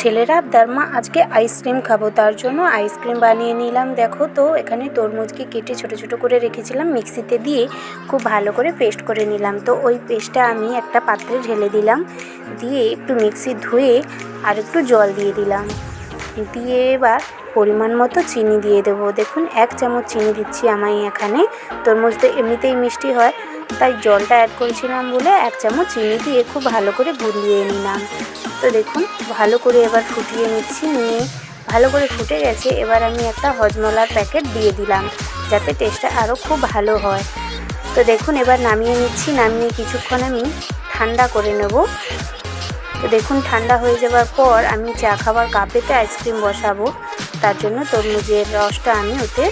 ছেলেরা আবদার মা আজকে আইসক্রিম খাব, তার জন্য আইসক্রিম বানিয়ে নিলাম। দেখো তো, এখানে তরমুজকে কেটে ছোট ছোট করে রেখেছিলাম, মিক্সিতে দিয়ে খুব ভালো করে পেস্ট করে নিলাম। তো ওই পেস্টটা আমি একটা পাত্রে ঢেলে দিলাম, দিয়ে একটু মিক্সি ধুয়ে আর একটু জল দিয়ে দিলাম। দিয়ে এবার পরিমাণ মতো চিনি দিয়ে দেবো। দেখুন, এক চামচ চিনি দিচ্ছি আমি এখানে। তরমুজ তো এমনিতেই মিষ্টি হয়। তাই জলটা অ্যাড করেছিলাম বলে এক চামচ চিনি দিয়ে খুব ভালো করে গুলিয়ে নিলাম। তো দেখুন, ভালো করে এবার ফুটিয়ে নিচ্ছি নিয়ে। ভালো করে ফুটে গেছে, এবার আমি একটা হজমলার প্যাকেট দিয়ে দিলাম যাতে টেস্টটা আরও খুব ভালো হয়। তো দেখুন, এবার নামিয়ে নিচ্ছি, নামিয়ে কিছুক্ষণ আমি ঠান্ডা করে নেব। তো দেখুন, ঠান্ডা হয়ে যাওয়ার পর আমি চা খাবার কাপেতে আইসক্রিম বসাবো। তার জন্য তরমুজের রসটা আমি ওতে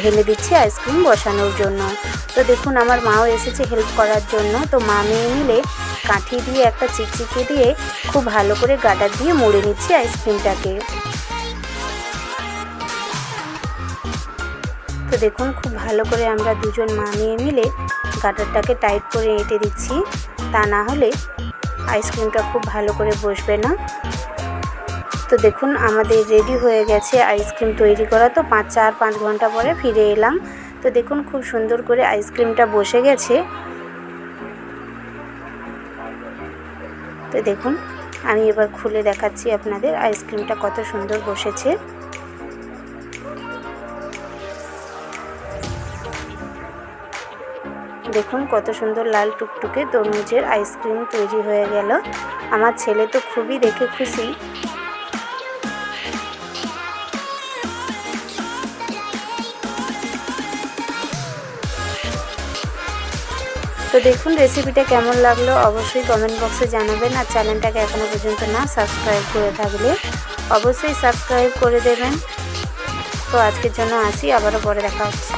ঢেলে দিচ্ছি আইসক্রিম বসানোর জন্য। তো দেখুন, আমার মাও এসেছে হেল্প করার জন্য। তো মা মেয়ে মিলে কাঠি দিয়ে একটা চিকচিকে দিয়ে খুব ভালো করে গাডার দিয়ে মুড়ে নিচ্ছি আইসক্রিমটাকে। তো দেখুন, খুব ভালো করে আমরা দুজন মা মেয়ে মিলে গাটারটাকে টাইট করে এঁটে দিচ্ছি। তা না হলে আইসক্রিমটা খুব ভালো করে বসবে না। তো দেখুন, আমাদের রেডি হয়ে গেছে আইসক্রিম তৈরি করা। তো পাঁচ, চার, পাঁচ ঘণ্টা পরে ফিরে এলাম। তো দেখুন, খুব সুন্দর করে আইসক্রিমটা বসে গেছে। তো দেখুন, আমি এবার খুলে দেখাচ্ছি আপনাদের আইসক্রিমটা কত সুন্দর বসেছে। দেখুন, কত সুন্দর লাল টুকটুকে তরমুজের আইসক্রিম তৈরি হয়ে গেল। আমার ছেলে তো খুবই দেখে খুশি। তো দেখুন রেসিপিটা কেমন লাগল অবশ্যই কমেন্ট বক্সে জানাবেন আর চ্যানেলটাকে এখনও পর্যন্ত না সাবস্ক্রাইব করে থাকলে অবশ্যই সাবস্ক্রাইব করে দেবেন। তো আজকের জন্য আসি, আবারও পরে দেখা হচ্ছে।